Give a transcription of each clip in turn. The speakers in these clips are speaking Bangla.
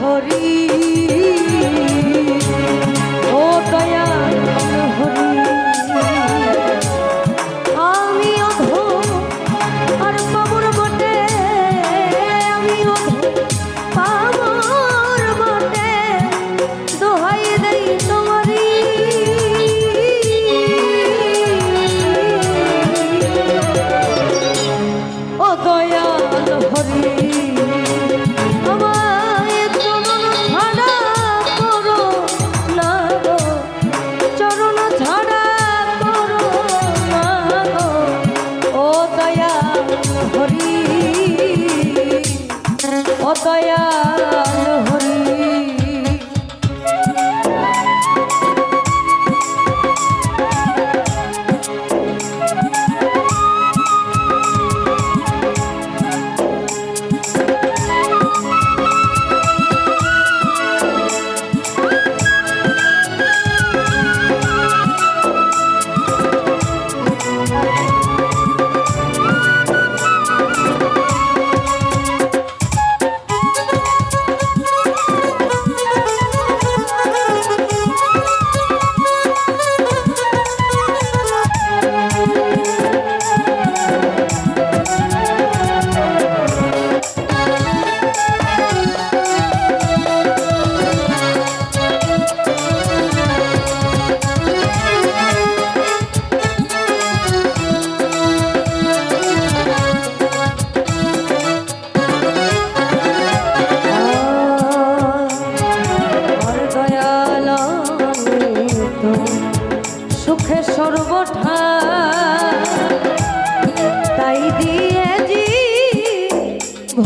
হরি দয়াল হরি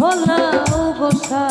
ভোলা বসা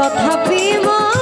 তথাপি মা